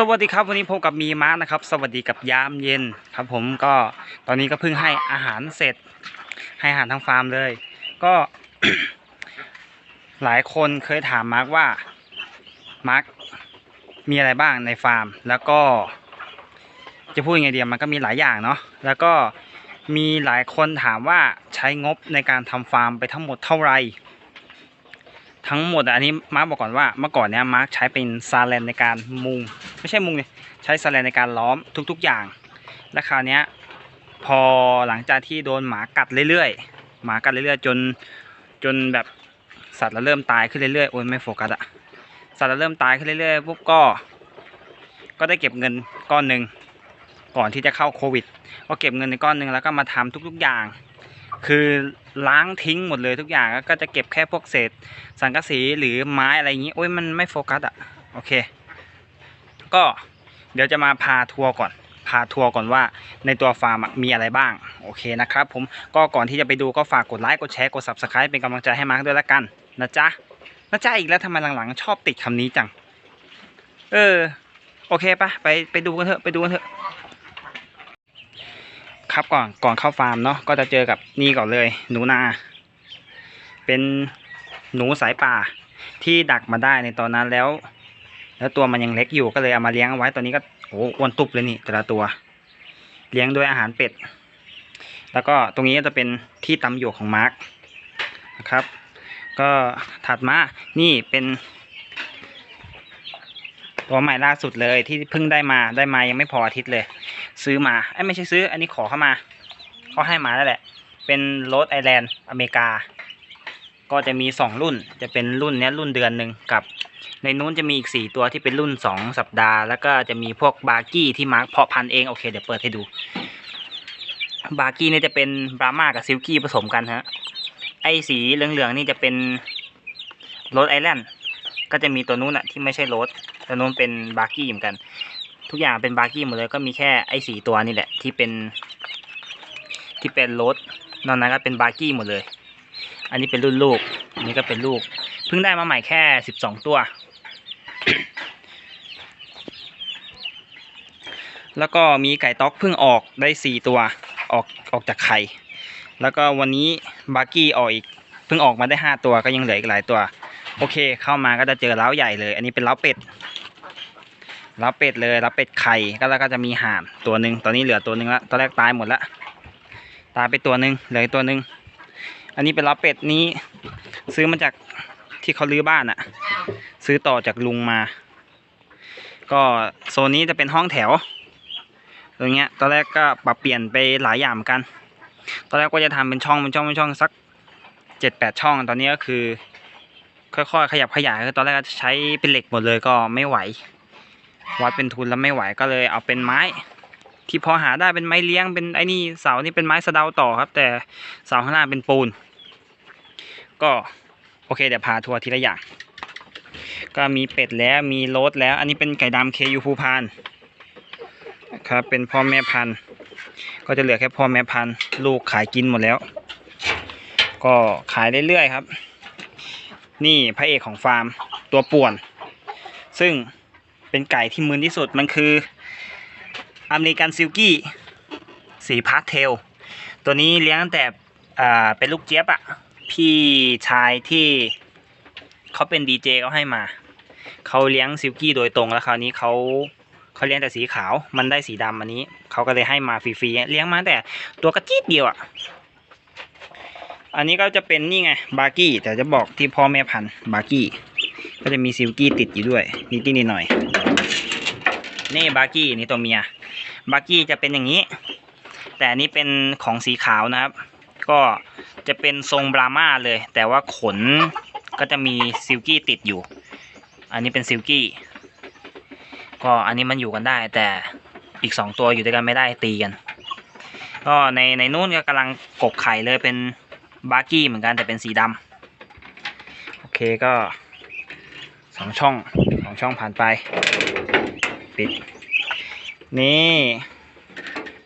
สวัสดีครับวันนี้พบกับมีมาร์คนะครับ สวัสดีกับยามเย็นครับ ผมก็ตอนนี้ก็เพิ่งให้อาหารเสร็จ ให้อาหารทางฟาร์มเลย ก็หลายคนเคยถามมาร์คว่ามาร์คมีอะไรบ้างในฟาร์ม แล้วก็ จะพูดยังไงเดียมันก็มีหลายอย่างเนาะแล้วก็มีหลายคนถามว่าใช้งบในการทำฟาร์มไปทั้งหมดเท่าไหร่ ทั้งหมดอะอันนี้มาร์คบอกก่อนว่าเมื่อก่อนเนี้ยมาร์คใช้เป็นซาแลนในการมุง ไม่ใช่มุงเนี่ยใช้ซาแลนในการล้อมทุก ๆอย่าง และคราวเนี้ยพอหลังจากที่โดนหมากัดเรื่อยๆหมากัดเรื่อยๆ จนจนแบบสัตว์เราเริ่มตายขึ้นเรื่อยๆโอ้ยไม่โฟกัสอะสัตว์เราเริ่มตายขึ้นเรื่อยๆปุ๊บก็ ก็ได้เก็บเงินก้อนหนึ่งก่อนที่จะเข้าโควิดก็เก็บเงินในก้อนหนึ่งแล้วก็มาทำทุก ๆอย่าง คือล้างทิ้งหมดเลยทุกอย่างก็จะเก็บแค่พวกเศษ สังกะสีหรือไม้อะไรอย่างนี้โอ้ยมันไม่โฟกัสอะโอเค ก็เดี๋ยวจะมาพาทัวร์ก่อน พาทัวร์ก่อนว่าในตัวฟาร์มมีอะไรบ้าง โอเคนะครับผมก็ก่อนที่จะไปดูก็ฝากกดไลค์กดแชร์กด subscribe เป็นกำลังใจให้มาร์คด้วยละกันนะจ๊ะนะจ๊ะอีกแล้วทำไมหลังๆ ชอบติดคำนี้จัง เออ โอเคปะไปไปดูกันเถอะไปดูกันเถอะ ครับก่อนก่อนเข้าฟาร์มเนาะก็จะเจอกับนี่ก่อนเลย หนูนา เป็นหนูสายป่าที่ดักมาได้ในตอนนั้นแล้ว แล้วตัวมันยังเล็กอยู่ก็เลยเอามาเลี้ยงเอาไว้ตอนนี้ก็โอ้อ้วนตุบเลยนี่แต่ละตัว เลี้ยงด้วยอาหารเป็ด แล้วก็ตรงนี้จะเป็นที่ตำหยวกของมาร์กนะครับ ก็ถัดมานี่เป็นตัวใหม่ล่าสุดเลยที่เพิ่งได้มาได้มายังไม่พออาทิตย์เลย ซื้อมาไอ้ไม่ใช่ซื้อ อันนี้ขอเข้ามาเขาให้มาแล้วแหละ เป็นรถไอแลนด์อเมริกา ก็จะมีสองรุ่นจะเป็นรุ่นเนี้ยรุ่นเดือนหนึ่งกับ ในนู้นจะมีอีกสี่ตัวที่เป็นรุ่นสองสัปดาห์ แล้วก็จะมีพวกบาร์กี้ที่มาร์คเพาะพันธุ์เองโอเคเดี๋ยวเปิดให้ดู บาร์กี้เนี่ยจะเป็นบราม่ากับซิลกี้ผสมกันฮะไอสีเหลืองๆนี่จะเป็นรถไอแลนด์ก็จะมีตัวนู้นอะที่ไม่ใช่รถตัวนู้นเป็นบาร์กี้เหมือนกัน ทุกอย่างเป็นบาร์กี้หมดเลยก็มีแค่ไอ้สีตัวนี่แหละที่เป็น ที่เป็นรถนอกนั้นก็เป็นบาร์กี้หมดเลย อันนี้เป็นรุ่นลูกอันนี้ก็เป็นลูกเพิ่งได้มาใหม่แค่สิบสองตัว แล้วก็มีไก่ต๊อกเพิ่งออกได้สี่ตัวออกออกจากไข่แล้วก็วันนี้บาร์กี้ออกอีกเพิ่งออกมาได้ห้าตัวก็ยังเหลืออีกหลายตัว โอเค เข้ามาก็จะเจอเล้าใหญ่เลย อันนี้เป็นเล้าเป็ด เล้าเป็ดเลยเล้าเป็ดไข่ก็แล้วก็จะมีห่านตัวหนึ่งตอนนี้เหลือตัวหนึ่งละตอนแรกตายหมดละตายไปตัวหนึ่งเหลือตัวหนึ่งอันนี้เป็นเล้าเป็ดนี้ ซื้อมาจากที่เขาลื้อบ้านอะซื้อต่อจากลุงมา ก็โซนนี้จะเป็นห้องแถวตรงเงี้ยตอนแรกก็ปรับเปลี่ยนไปหลายอย่างกัน ตอนแรกก็จะทำเป็นช่องเป็นช่องเป็นช่องสักเจ็ดแปดช่อง ตอนนี้ก็คือ ค่อยๆ ขยับขยายคือตอนแรกก็ใช้เป็นเหล็กหมดเลยก็ไม่ไหว วัดเป็นทุนแล้วไม่ไหวก็เลยเอาเป็นไม้ ที่พอหาได้เป็นไม้เลี้ยงเป็นไอ้นี่เสานี่เป็นไม้สะเดาต่อครับ แต่เสาข้างหน้าเป็นปูน ก็โอเคเดี๋ยวพาทัวร์ทีละอย่างก็มีเป็ดแล้วมีโรสแล้ว อันนี้เป็นไก่ดำเคยูภูพานครับเป็นพ่อแม่พันธุ์ ก็จะเหลือแค่พ่อแม่พันธุ์ ลูกขายกินหมดแล้ว ก็ขายเรื่อยๆครับ นี่พระเอกของฟาร์มตัวป่วน ซึ่ง เป็นไก่ที่มึนที่สุดมันคืออเมริกันซิลกี้สีพาสเทล ตัวนี้เลี้ยงตั้งแต่เป็นลูกเจี๊ยบอะ่ะพี่ชายที่เขาเป็นดีเจเขาให้มา เขาเลี้ยงซิลกี้โดยตรงแล้วคราวนี้เขาเขาเลี้ยงแต่สีขาวมันได้สีดำอันนี้ เขาก็เลยให้มาฟรีๆเลี้ยงมาแต่ตัวกระจี๊ดเดียวอะ่ะ อันนี้ก็จะเป็นนี่ไงบาร์กี้แต่จะบอกที่พ่อแม่พันธุ์บาร์กี้ ก็จะมีซิลกี้ติดอยู่ด้วยนิดนิดหน่อย นี่บาร์กี้นี่ตัวเมียบาร์กี้จะเป็นอย่างนี้ แต่อันนี้เป็นของสีขาวนะครับ ก็จะเป็นทรงบราม่าเลย แต่ว่าขนก็จะมีซิลกี้ติดอยู่ อันนี้เป็นซิลกี้ ก็อันนี้มันอยู่กันได้ แต่อีกสองตัวอยู่ด้วยกันไม่ได้ตีกัน ก็ในในนู้นก็กำลังกกไข่เลยเป็นบาร์กี้เหมือนกันแต่เป็นสีดำโอเคก็ สองช่องสองช่องผ่านไป ปิด นี่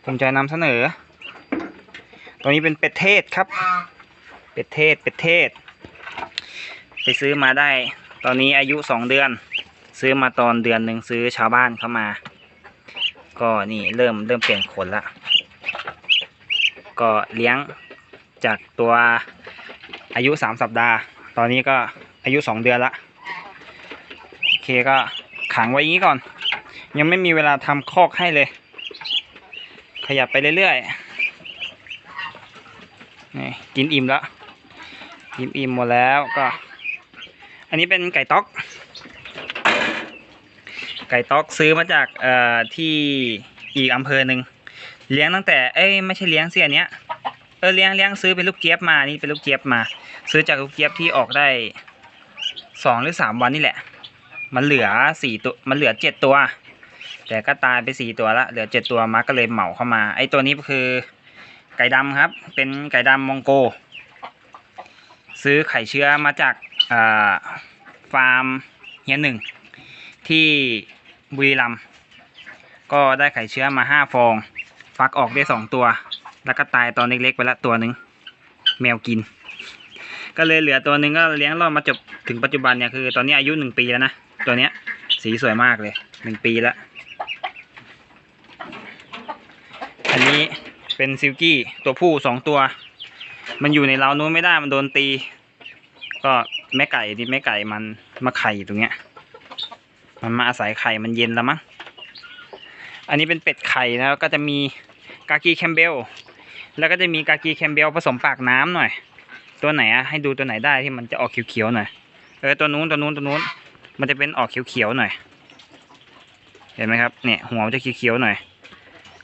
ภูมิใจนำเสนอ ตัวนี้เป็นเป็ดเทศครับ เป็ดเทศเป็ดเทศ ไปซื้อมาได้ ตอนนี้อายุสองเดือน ซื้อมาตอนเดือนหนึ่งซื้อชาวบ้านเข้ามา ก็นี่เริ่มเริ่มเปลี่ยนขนละ ก็เลี้ยงจากตัวอายุสามสัปดาห์ ตอนนี้ก็อายุสองเดือนละ เคก็ขังไว้อย่างนี้ก่อน ยังไม่มีเวลาทำคอกให้เลย ขยับไปเรื่อยๆนี่กินอิ่มแล้วกินอิ่มหมดแล้วก็ อันนี้เป็นไก่ต๊อก ไก่ต๊อกซื้อมาจากเอ่อที่อีกอำเภอหนึ่งเลี้ยงตั้งแต่เอ้ยไม่ใช่เลี้ยงเสิอันเนี้ยเออเลี้ยงเลี้ยงซื้อเป็นลูกเจี๊ยบมานี่เป็นลูกเจี๊ยบมา ซื้อจากลูกเจี๊ยบที่ออกได้สองหรือสามวันนี่แหละ มันเหลือสี่ตัวมันเหลือเจ็ดตัว แต่ก็ตายไปสี่ตัวละเหลือเจ็ดตัวมาก็เลยเหมาเข้ามา ไอ้ตัวนี้คือ ไก่ดำครับ เป็นไก่ดำมองโก ซื้อไข่เชื้อมาจากาฟาร์มเฮียหนึ่งที่บุรีรัมย์ก็ได้ไข่เชื้อมาห้าฟอง ฟักออกได้สองตัว แล้วก็ตายตอนเล็กๆไปละตัวหนึ่งแมวกิน ก็เลยเหลือตัวหนึ่งก็เลี้ยงรอดมาจบถึงปัจจุบันเนี่ยคือตอนนี้อายุหนึ่งปีแล้วนะ ตัวเนี้ย สีสวยมากเลยหนึ่งปีแล้วอันนี้เป็นซิลกี้ตัวผู้สองตัว มันอยู่ในเรานู้นไม่ได้มันโดนตี ก็แม่ไก่ที่แม่ไก่มันมาไข่อยู่ตรงเนี้ย มันมาอาศัยไข่มันเย็นแล้วมั้งอันนี้เป็นเป็ดไข่แล้วก็จะมีกากีแคมเบลแล้วก็จะมีกากีแคมเบลผสมปากน้ำหน่อย ตัวไหนอะให้ดูตัวไหนได้ที่มันจะออกเขียวๆหน่อยเออตัวนู้นตัวนู้นตัวนู้น มันจะเป็นออกเขียวๆหน่อย เห็นไหมครับเนี่ยหัวมันจะเขียวๆหน่อย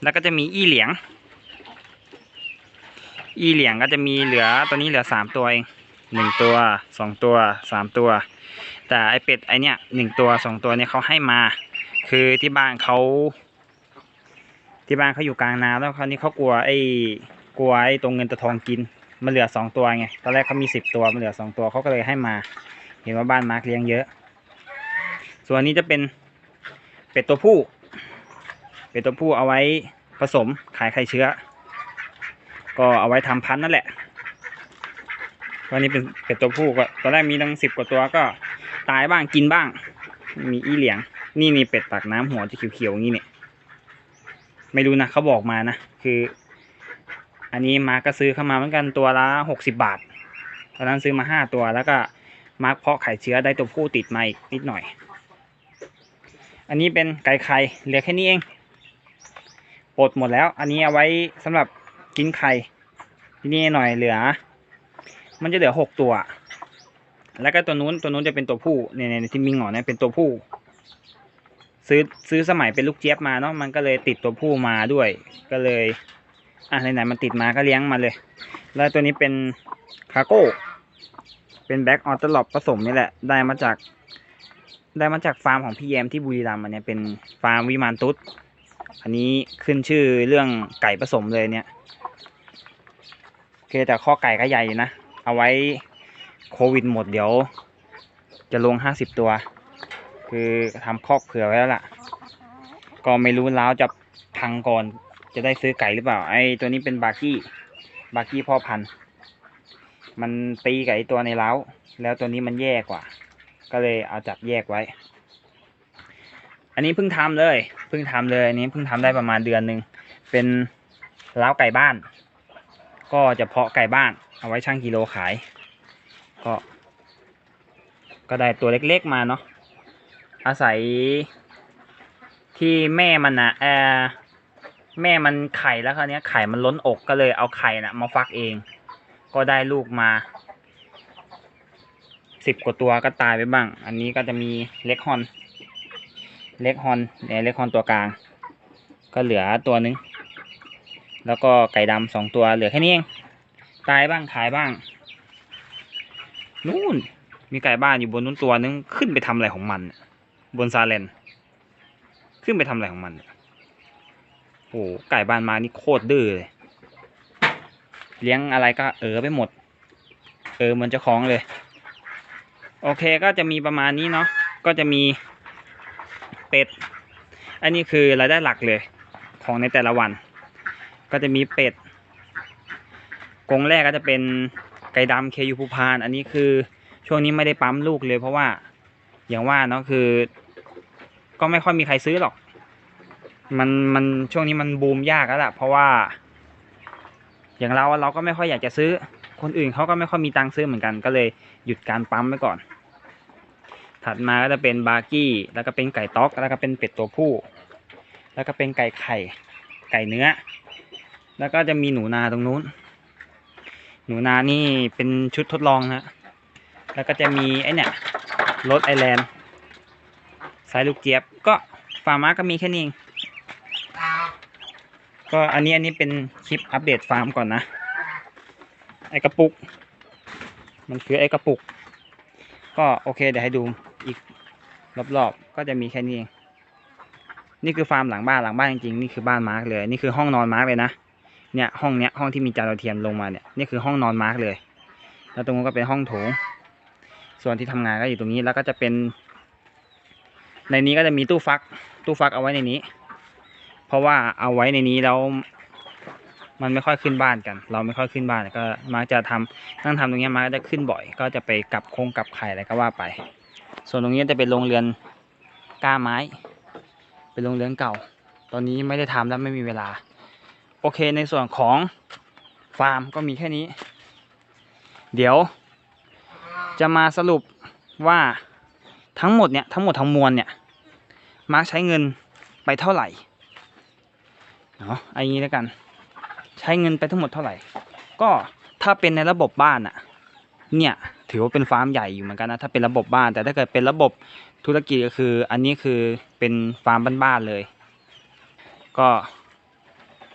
แล้วก็จะมีอี้เหลียง อี้เหลียงก็จะมีเหลือตัวนี้เหลือสามตัวเองหนึ่งตัวสองตัวสามตัว แต่ไอเป็ดไอเนี้ยหนึ่งตัวสองตัวเนี่ยเขาให้มา คือที่บ้านเขาที่บ้านเขาอยู่กลางนาแล้วคราวนี้เขากลัวไอ้กลัวไอ้ตรงเงินตะทองกินมันเหลือสองตัวไงตอนแรกเขามีสิบตัวมันเหลือสองตัวเขาก็เลยให้มา เห็นว่าบ้านมาร์คเลี้ยงเยอะ ส่วนนี้จะเป็นเป็ดตัวผู้ เป็ดตัวผู้เอาไว้ผสมขายไข่เชื้อ ก็เอาไว้ทำพันธุ์นั่นแหละวันนี้เป็นเป็ดตัวผู้ก็ตอนแรกมีตั้งสิบกว่าตัวก็ตายบ้างกินบ้าง มีอีเหลียง นี่นี่เป็ดปากน้ำหัวจะเขียวๆอย่างนี้เนี่ย ไม่รู้นะเขาบอกมานะคือ อันนี้มาร์กก็ซื้อเข้ามาเหมือนกันตัวละหกสิบาทตอนนั้นซื้อมาห้าตัวแล้วก็มาร์กเพาะไข่เชื้อได้ตัวผู้ติดมาอีกนิดหน่อย อันนี้เป็นไก่ไข่เหลือแค่นี้เองปลดหมดแล้ว อันนี้เอาไว้สำหรับกินไข่ที่นี่หน่อยเหลือ มันจะเหลือหกตัว แล้วก็ตัวนู้นตัวนู้นจะเป็นตัวผู้เนี่ยเนี่ยที่มีหงอนเนี่ยเป็นตัวผู้ ซื้อซื้อสมัยเป็นลูกเจี๊ยบมาเนาะมันก็เลยติดตัวผู้มาด้วย ก็เลยอะไหนๆมันติดมาก็เลี้ยงมาเลย แล้วตัวนี้เป็นคาโก้เป็นแบ็กออตลอปผสมนี่แหละ ได้มาจาก ได้มาจากฟาร์มของพี่แยมที่บุรีรัมย์อันเนี้ยเป็นฟาร์มวิมานตุ๊ด อันนี้ขึ้นชื่อเรื่องไก่ผสมเลยเนี่ยโอเคแต่ข้อไก่ก็ใหญ่นะ เอาไว้โควิดหมดเดี๋ยว จะลงห้าสิบตัว คือทำคอกเผื่อไว้แล้วล่ะ ก็ไม่รู้ล้าวจะพังก่อนจะได้ซื้อไก่หรือเปล่า ไอ้ตัวนี้เป็นบากี้บากี้พ่อพันธุ์ มันตีไอ้ตัวในเล้า แล้วตัวนี้มันแย่กว่า ก็เลยเอาจับแยกไว้ อันนี้เพิ่งทำเลยเพิ่งทำเลยอันนี้เพิ่งทำได้ประมาณเดือนหนึ่งเป็นเล้าไก่บ้าน ก็จะเพาะไก่บ้านเอาไว้ชั่งกิโลขาย ก็ ก็ได้ตัวเล็กๆมาเนาะอาศัยที่แม่มันนะเอแม่มันไข่แล้วคราวนี้ไข่มันล้นอกก็เลยเอาไข่นะมาฟักเอง ก็ได้ลูกมา สิบกว่าตัวก็ตายไปบ้าง อันนี้ก็จะมีเล็กฮอน เล็กฮอนเนี่ยเล็กฮอนตัวกลาง ก็เหลือตัวนึง แล้วก็ไก่ดำสองตัวเหลือแค่นี้เอง ตายบ้างขายบ้าง นู่น มีไก่บ้านอยู่บนนู้นตัวนึง ขึ้นไปทำอะไรของมัน บนซาเลน ขึ้นไปทำอะไรของมัน โอ้โหไก่บ้านมานี่โคตรดื้อเลย เลี้ยงอะไรก็เออไปหมด เออมันจะคล้องเลย โอเคก็จะมีประมาณนี้เนาะก็จะมีเป็ด อันนี้คือรายได้หลักเลยของในแต่ละวัน ก็จะมีเป็ดกรงแรกก็จะเป็นไก่ดำเคยูภูพาน อันนี้คือช่วงนี้ไม่ได้ปั๊มลูกเลยเพราะว่าอย่างว่าเนาะคือ ก็ไม่ค่อยมีใครซื้อหรอก มันมันช่วงนี้มันบูมยากแล้วล่ะ เพราะว่า อย่างเราเราก็ไม่ค่อยอยากจะซื้อ คนอื่นเขาก็ไม่ค่อยมีตังค์ซื้อเหมือนกัน ก็เลยหยุดการปั๊มไว้ก่อน ถัดมาก็จะเป็นบาร์กี้ แล้วก็เป็นไก่ต๊อก แล้วก็เป็นเป็ดตัวผู้ แล้วก็เป็นไก่ไข่ ไก่เนื้อ แล้วก็จะมีหนูนาตรงนู้น หนูนานี่เป็นชุดทดลองนะแล้วก็จะมีไอเนี่ยรถไอแลนด์สายลูกเจี๊ยบ ก็ฟาร์มาก็มีแค่นี้เองก็อันนี้อันนี้เป็นคลิปอัปเดตฟาร์มก่อนนะ ไอกระปุก มันคือไอกระปุก ก็โอเคเดี๋ยวให้ดูอีกรอบๆก็จะมีแค่นี้เองนี่คือฟาร์มหลังบ้านหลังบ้านจริงๆนี่คือบ้านมาร์กเลยนี่คือห้องนอนมาร์กเลยนะเนี่ยห้องเนี้ยห้องที่มีจานดาวเทียมลงมาเนี่ยนี่คือห้องนอนมาร์กเลย แล้วตรงนู้นก็เป็นห้องโถง ส่วนที่ทำงานก็อยู่ตรงนี้แล้วก็จะเป็น ในนี้ก็จะมีตู้ฟัก ตู้ฟักเอาไว้ในนี้ เพราะว่าเอาไว้ในนี้แล้ว มันไม่ค่อยขึ้นบ้านกัน เราไม่ค่อยขึ้นบ้านก็มักจะทำนั่งทำตรงนี้มักจะขึ้นบ่อย ก็จะไปกลับโครงกลับไข่อะไรก็ว่าไป ส่วนตรงนี้จะเป็นโรงเรือนก้าไม้ เป็นโรงเรือนเก่า ตอนนี้ไม่ได้ทำแล้วไม่มีเวลา โอเคในส่วนของฟาร์มก็มีแค่นี้ เดี๋ยว จะมาสรุปว่าทั้งหมดเนี่ยทั้งหมดทั้งมวลเนี่ยมาร์คใช้เงินไปเท่าไหร่เนาะเอันนี้แล้วกัน ใช้เงินไปทั้งหมดเท่าไหร่ ก็ถ้าเป็นในระบบบ้านอะเนี่ยถือว่าเป็นฟาร์มใหญ่อยู่เหมือนกันนะถ้าเป็นระบบบ้าน แต่ถ้าเกิดเป็นระบบธุรกิจก็คือ อันนี้คือเป็นฟาร์มบ้านๆเลย ก็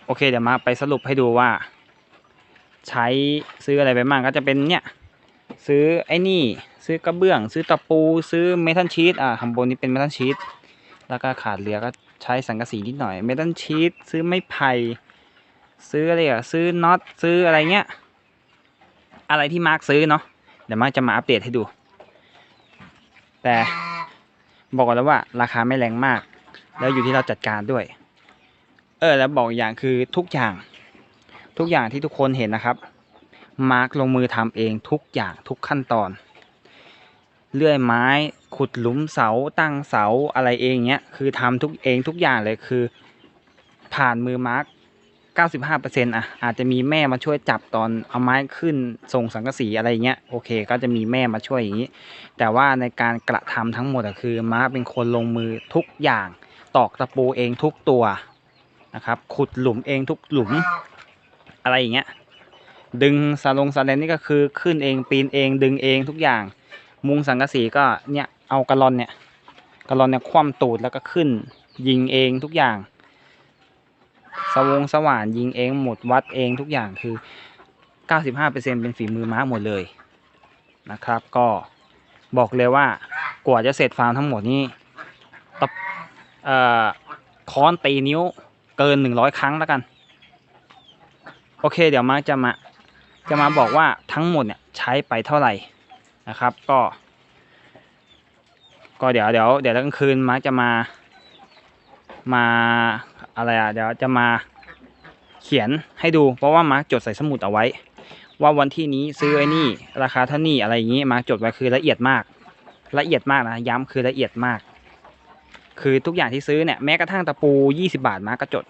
โอเคเดี๋ยวมาไปสรุปให้ดูว่า ใช้ซื้ออะไรไปบ้างก็จะเป็นเนี่ยซื้อไอ้นี่ซื้อกระเบื้อง ซื้อตะปู ซื้อเมทัลชีตอ่าข้างบนนี้เป็นเมทัลชีตแล้วก็ขาดเหลือก็ใช้สังกะสีนิดหน่อยเมทัลชีตซื้อไม้ไผ่ ซื้ออะไรอะซื้อน็อตซื้ออะไรเงี้ย อะไรที่มาร์กซื้อเนาะเดี๋ยวมาร์คจะมาอัปเดตให้ดู แต่บอกก่อนแล้วว่าราคาไม่แรงมาก แล้วอยู่ที่เราจัดการด้วย เออแล้วบอกอย่างคือทุกอย่าง ทุกอย่างที่ทุกคนเห็นนะครับ มาร์กลงมือทำเองทุกอย่างทุกขั้นตอน เลื่อยไม้ขุดหลุมเสาตั้งเสาอะไรเองเนี้ยคือทำทุกเองทุกอย่างเลยคือ ผ่านมือมาร์ก 95%อะอาจจะมีแม่มาช่วยจับตอนเอาไม้ขึ้นส่งสังกะสีอะไรเงี้ยโอเค ก็จะมีแม่มาช่วยอย่างนี้ แต่ว่าในการกระทำทั้งหมดอะคือม้าเป็นคนลงมือทุกอย่างตอกตะปูเองทุกตัวนะครับ ขุดหลุมเองทุกหลุมอะไรอย่างเงี้ยดึงสาลงสาเลนนี่ก็คือขึ้นเองปีนเองดึงเองทุกอย่าง มุงสังกะสีก็เนี่ยเอากระลอนเนี่ยกระลอนเนี่ยคว่ำตูดแล้วก็ขึ้นยิงเองทุกอย่าง สวงสว่านยิงเองหมดวัดเองทุกอย่างคือ 95%เป็นฝีมือม้าหมดเลยนะครับ ก็บอกเลยว่ากว่าจะเสร็จฟาร์มทั้งหมดนี้ตบเอ่อค้อนตีนิ้วเกิน 100 ครั้งแล้วกัน โอเค เดี๋ยวมาจะมาจะมาบอกว่าทั้งหมดเนี่ยใช้ไปเท่าไหร่นะครับ ก็ ก็เดี๋ยวเดี๋ยวเดี๋ยวกลางคืนมาจะมา มาอะไรอะเดี๋ยวจะมาเขียนให้ดูเพราะว่ามาร์คจดใส่สมุดเอาไว้ ว่าวันที่นี้ซื้อไอ้นี่ราคาเท่านี้อะไรอย่างนี้มาร์คจดไว้คือละเอียดมาก ละเอียดมากนะย้ำคือละเอียดมาก คือทุกอย่างที่ซื้อเนี่ยแม้กระทั่งตะปู 20 บาทมาร์คก็จด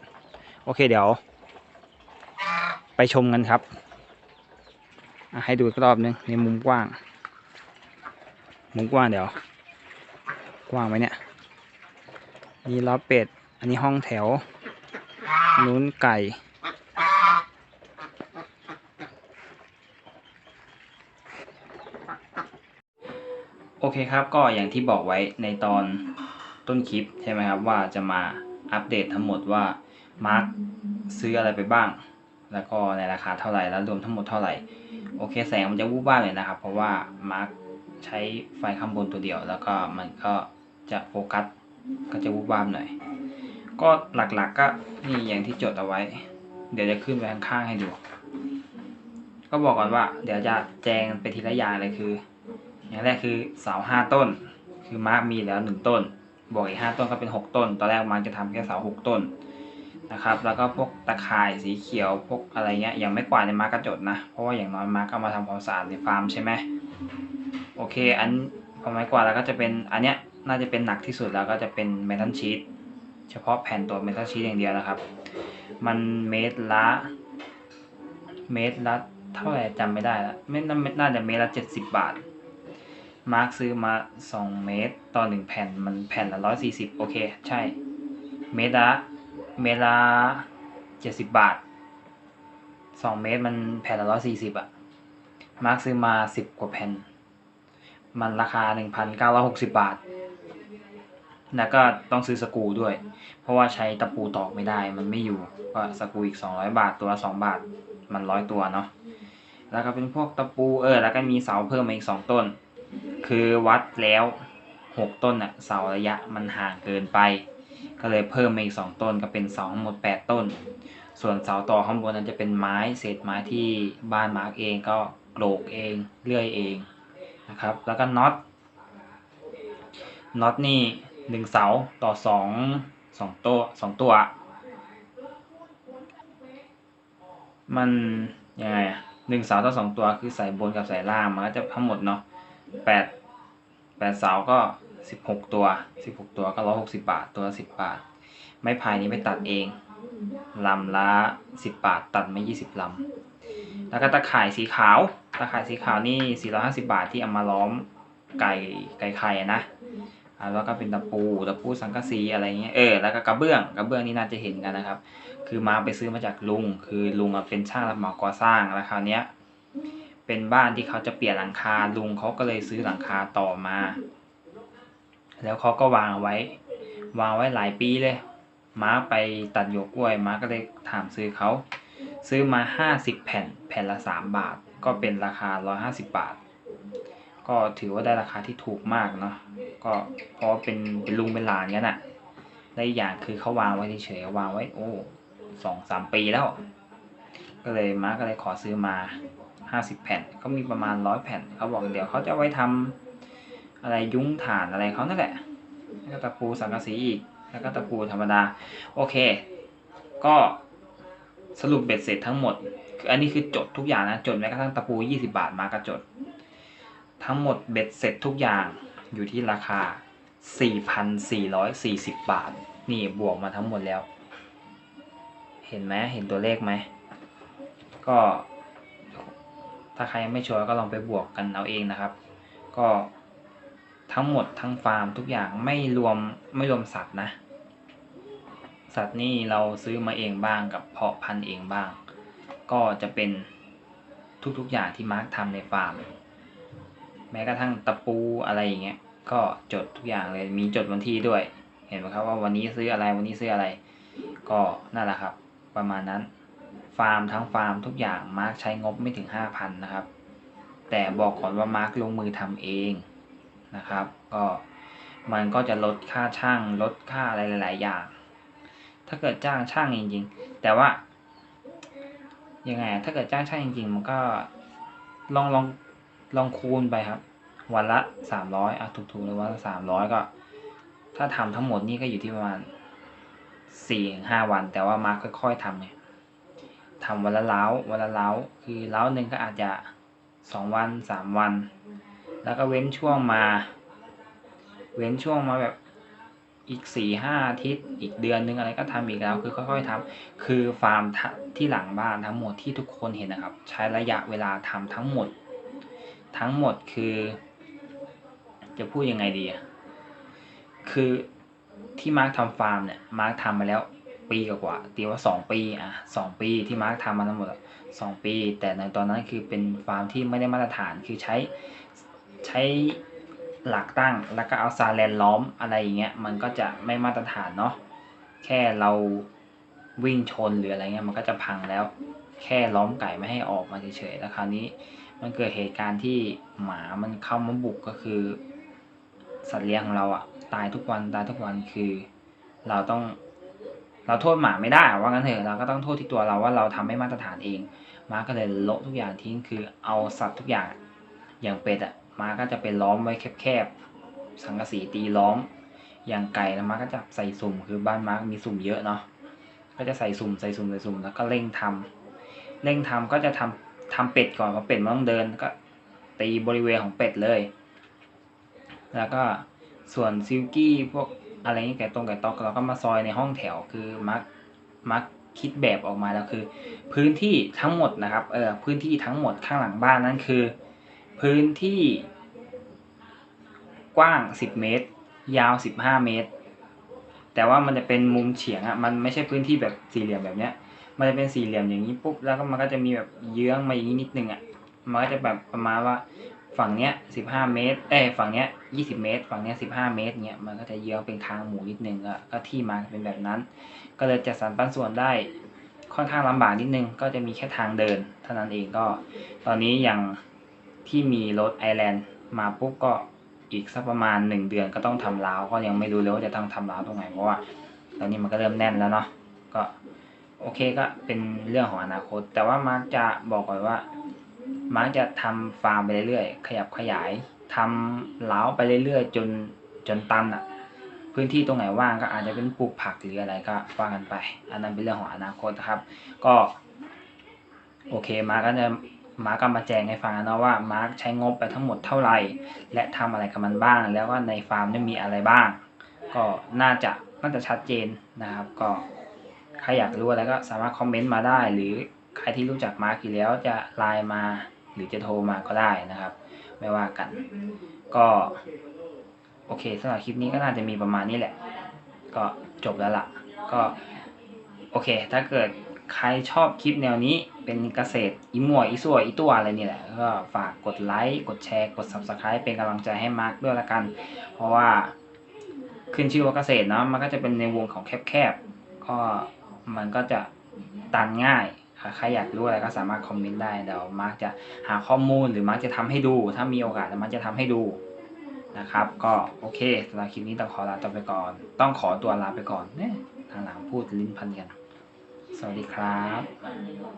โอเคเดี๋ยว ไปชมกันครับให้ดูอีกรอบนึงในมุมกว้าง มุมกว้างเดี๋ยว กว้างไหมเนี่ยนี่ล้อเป็ด อันนี้ห้องแถวนู้นไก่โอเคครับก็อย่างที่บอกไว้ในตอนต้นคลิปใช่ไหมครับว่าจะมาอัปเดตทั้งหมดว่ามาร์คซื้ออะไรไปบ้าง แล้วก็ในราคาเท่าไหร่แล้วรวมทั้งหมดเท่าไหร่โอเคแสงมันจะวูบบ้างเลยนะครับ เพราะว่ามาร์คใช้ไฟข้างบนตัวเดียว แล้วก็มันก็จะโฟกัสก็จะวูบบ้ามหน่อย ก็หลักๆก็นี่อย่างที่จดเอาไว้ เดี๋ยวจะขึ้นไปข้างๆให้ดู ก็บอกก่อนว่า เดี๋ยวจะแจงไปทีละอย่างเลยคือ อย่างแรกคือเสาห้าต้น คือมาร์คมีแล้วหนึ่งต้นบอกอีกห้าต้นก็เป็นหกต้น ตอนแรกมาร์คจะทำแค่เสาหกต้นนะครับ แล้วก็พวกตะข่ายสีเขียวพวกอะไรเงี้ย อย่างไม่กวาดในมาร์คก็จดนะ เพราะว่าอย่างน้อยมาร์คก็มาทำความสะอาดในฟาร์มใช่ไหมโอเค อันพอไม้กวาดแล้วก็จะเป็นอันเนี้ยน่าจะเป็นหนักที่สุดแล้วก็จะเป็นเมทัลชีต เฉพาะแผ่นตัวเมทัลชีตอย่างเดียวนะครับ มันเมตรละ เมตรละเท่าไหร่จำไม่ได้ละไม่น่าน่าจะเมตรละเจ็ดสิบบาท มาร์คซื้อมาสองเมตรต่อหนึ่งแผ่นมันแผ่นละร้อยสี่สิบโอเค ใช่ เมตรละเมตรละเจ็ดสิบบาทสองเมตรมันแผ่นละร้อยสี่สิบอะมาร์คซื้อมาสิบกว่าแผ่น มันราคาหนึ่งพันเก้าร้อยหกสิบบาท แล้วก็ต้องซื้อสกูด้วย เพราะว่าใช้ตะปูตอกไม่ได้ มันไม่อยู่ ก็สกูอีกสองร้อยบาท ตัวละสองบาท มันร้อยตัวเนาะ แล้วก็เป็นพวกตะปูเออ แล้วก็มีเสาเพิ่มมาอีกสองต้น คือวัดแล้วหกต้นอะเสาระยะมันห่างเกินไป ก็เลยเพิ่มมาอีกสองต้น ก็เป็นเสาทั้งหมดแปดต้น ส่วนเสาต่อข้างบนนั้นจะเป็นไม้เศษไม้ที่บ้านมาร์กเองก็โกรกเองเลื่อยเองนะครับ แล้วก็น็อตน็อตนี่ หนึ่งเสาต่อสองสองตัวสองตัว มันยังไงอะหนึ่งเสาต่อสองตัวคือใส่บนกับใส่ล่างมันก็จะทั้งหมดเนาะแปดแปดเสาก็สิบหกตัวสิบหกตัวก็ร้อยหกสิบาทตัวละสิบบาท ไม้พายนี้ไปตัดเองลำละสิบบาทตัดไม่ยี่สิบลำแล้วก็ตะข่ายสีขาวตะข่ายสีขาวนี่สี่ร้อยห้าสิบาทที่เอามาล้อมไก่ไก่ไข่นะ แล้วก็เป็นตะปูตะปูสังกะสีอะไรเงี้ยเออแล้วก็กระเบื้องกระเบื้องนี่น่าจะเห็นกันนะครับ คือมาไปซื้อมาจากลุง คือลุงเป็นช่างรับเหมาก่อสร้างแล้วคราวเนี้ยเป็นบ้านที่เขาจะเปลี่ยนหลังคาลุงเขาก็เลยซื้อหลังคาต่อมา แล้วเขาก็วางไว้ วางไว้หลายปีเลย ม้าไปตัดหยวกกล้วยม้าก็เลยถามซื้อเขาซื้อมาห้าสิบแผ่นแผ่นละสามบาท ก็เป็นราคาร้อยห้าสิบบาท ก็ถือว่าได้ราคาที่ถูกมากเนาะก็เพราะเป็นเป็นลุงเป็นหลานกันอะและอีกอย่างคือเขาวางไว้เฉยๆวางไว้ โอ้สองสามปีแล้ว ก็เลยมาก็เลยขอซื้อมาห้าสิบแผ่นเขามีประมาณร้อยแผ่นเขาบอกเดี๋ยวเขาจะไว้ทำอะไรยุ้งถ่านอะไรเขานั่นแหละแล้วก็ตะปูสังกะสีอีก แล้วก็ตะปูธรรมดา โอเค ก็สรุปเบ็ดเสร็จทั้งหมดคืออันนี้คือจดทุกอย่างนะ จดแม้กระทั่งตะปูยี่สิบาทมาก็จด ทั้งหมดเบ็ดเสร็จทุกอย่างอยู่ที่ราคา 4,440 บาท นี่บวกมาทั้งหมดแล้ว เห็นไหมเห็นตัวเลขไหม ก็ถ้าใครไม่ชัวร์ก็ลองไปบวกกันเอาเองนะครับ ก็ทั้งหมดทั้งฟาร์มทุกอย่างไม่รวมไม่รวมสัตว์นะ สัตว์นี่เราซื้อมาเองบ้างกับเพาะพันธุ์เองบ้าง ก็จะเป็นทุกๆอย่างที่มาร์คทำในฟาร์ม แม้กระทั่งตะปูอะไรอย่างเงี้ย ก็จดทุกอย่างเลยมีจดวันที่ด้วย เห็นไหมครับว่าวันนี้ซื้ออะไรวันนี้ซื้ออะไร ก็นั่นแหละครับ ประมาณนั้น ฟาร์มทั้งฟาร์มทุกอย่างมาร์คใช้งบไม่ถึงห้าพันนะครับ แต่บอกก่อนว่ามาร์คลงมือทำเองนะครับ ก็มันก็จะลดค่าช่างลดค่าอะไรหลาย ๆ อย่าง ถ้าเกิดจ้างช่างจริง ๆ แต่ว่ายังไงถ้าเกิดจ้างช่างจริง ๆ มันก็ลองลอง ลองคูณไปครับ วันละสามร้อยอะถูกๆเลยวันละสามร้อยก็ ถ้าทำทั้งหมดนี่ก็อยู่ที่ประมาณสี่ห้าวัน แต่ว่ามาค่อยๆทำเนี่ยทำวันละเล้าวันละเล้าคือเล้าหนึ่งก็อาจจะสองวันสามวัน แล้วก็เว้นช่วงมา เว้นช่วงมาแบบอีกสี่ห้าอาทิตย์อีกเดือนนึงอะไรก็ทำอีกแล้วคือค่อยๆทำคือฟาร์มทะที่หลังบ้านทั้งหมดที่ทุกคนเห็นนะครับ ใช้ระยะเวลาทำทั้งหมด ทั้งหมดคือ จะพูดยังไงดีอะคือที่มาร์คทำฟาร์มเนี่ยมาร์คทำมาแล้วปีกว่าตีว่าสองปีอะสองปีที่มาร์คทำมาทั้งหมดสองปี แต่ในตอนนั้นคือเป็นฟาร์มที่ไม่ได้มาตรฐานคือใช้ใช้หลักตั้งแล้วก็เอาซาแลนล้อมอะไรอย่างเงี้ยมันก็จะไม่มาตรฐานเนาะแค่เราวิ่งชนหรืออะไรเงี้ยมันก็จะพังแล้ว แค่ล้อมไก่ไม่ให้ออกมาเฉยๆแล้วคราวนี้ มันเกิดเหตุการณ์ที่หมามันเข้ามาบุกก็คือ สัตว์เลี้ยงของเราอะตายทุกวันตายทุกวันคือ เราต้อง เราโทษหมาไม่ได้อะว่างั้นเถอะเราก็ต้องโทษที่ตัวเราว่าเราทำไม่มาตรฐานเองมาก็เลยโละทุกอย่างทิ้งคือเอาสัตว์ทุกอย่าง อย่างเป็ดอะมาก็จะไปล้อมไว้แคบๆสังกะสีตีล้อม อย่างไก่นะมาก็จะใส่สุ่มคือบ้านมาร์กมีสุ่มเยอะเนาะก็จะใส่สุ่มใส่สุ่มใส่สุ่มแล้วก็เร่งทำเร่งทำก็จะทำ ทำเป็ดก่อนเพราะเป็ดมันต้องเดินก็ตีบริเวณของเป็ดเลย แล้วก็ส่วนซิลกี้พวกอะไรนี้ไก่ตรงไก่ตอกเราก็มาซอยในห้องแถวคือมักมักคิดแบบออกมาแล้วคือ พื้นที่ทั้งหมดนะครับเออพื้นที่ทั้งหมดข้างหลังบ้านนั่นคือ พื้นที่กว้าง 10 เมตร ยาว 15 เมตร แต่ว่ามันจะเป็นมุมเฉียงอะมันไม่ใช่พื้นที่แบบสี่เหลี่ยมแบบเนี้ย มันจะเป็นสี่เหลี่ยมอย่างนี้ปุ๊บแล้วก็มันก็จะมีแบบเยื้องมาอย่างนี้นิดนึงอะมันก็จะแบบประมาณว่าฝั่งเนี้ยสิบห้าเมตรเอ้ฝั่งเนี้ยยี่สิบเมตร ฝั่งเนี้ยสิบห้าเมตรเนี้ยมันก็จะเยื้องเป็นคางหมูนิดนึงอะก็ที่มาเป็นแบบนั้น ก็เลยจัดสรรปันส่วนได้ค่อนข้างลำบากนิดนึง ก็จะมีแค่ทางเดินเท่านั้นเองก็ ตอนนี้อย่างที่มีรถไอแลนด์มาปุ๊บก็อีกสักประมาณหนึ่งเดือนก็ต้องทำราวก็ยังไม่รู้เลยว่าจะต้องทำราวตรงไหนเพราะว่าตอนนี้มันก็เริ่มแน่นแล้วเนาะก็ โอเคก็เป็นเรื่องของอนาคต แต่ว่ามาร์กจะบอกก่อนว่า มาร์กจะทำฟาร์มไปเรื่อยๆ ขยับขยายทำเล้าไปเรื่อยๆ จนจนตันอะพื้นที่ตรงไหนว่างก็อาจจะเป็นปลูกผักหรืออะไรก็ว่ากันไป อันนั้นเป็นเรื่องของอนาคตนะครับ ก็ โอเคมาร์กก็จะมาร์กก็มาแจ้งให้ฟังนะว่ามาร์กใช้งบไปทั้งหมดเท่าไหร่ และทำอะไรกับมันบ้าง แล้วก็ในฟาร์มได้มีอะไรบ้าง ก็น่าจะน่าจะชัดเจนนะครับ ก็ ใครอยากรู้อะไรก็สามารถคอมเมนต์มาได้ หรือใครที่รู้จักมาร์กอยู่แล้วจะไลน์มาหรือจะโทรมาก็ได้นะครับ ไม่ว่ากัน ก็โอเคสำหรับคลิปนี้ก็น่าจะมีประมาณนี้แหละ ก็จบแล้วล่ะ ก็โอเค ถ้าเกิดใครชอบคลิปแนวนี้เป็นเกษตรอีหมวยอีสวยอีตัวอะไรนี่แหละ ก็ฝากกดไลค์กดแชร์กด subscribe เป็นกำลังใจให้มาร์กด้วยละกัน เพราะว่าขึ้นชื่อว่าเกษตรเนาะมันก็จะเป็นในวงของแคบๆก็ มันก็จะตันง่ายใครอยากรู้อะไรก็สามารถคอมเมนต์ได้เดี๋ยวมาร์กจะหาข้อมูลหรือมาร์กจะทำให้ดู ถ้ามีโอกาสมาร์กจะทำให้ดูนะครับ ก็โอเคสำหรับคลิปนี้ต้องขอลาตัวไปก่อน ต้องขอตัวลาไปก่อนเนี่ยทางหลังพูดลิ้นพันกันสวัสดีครับ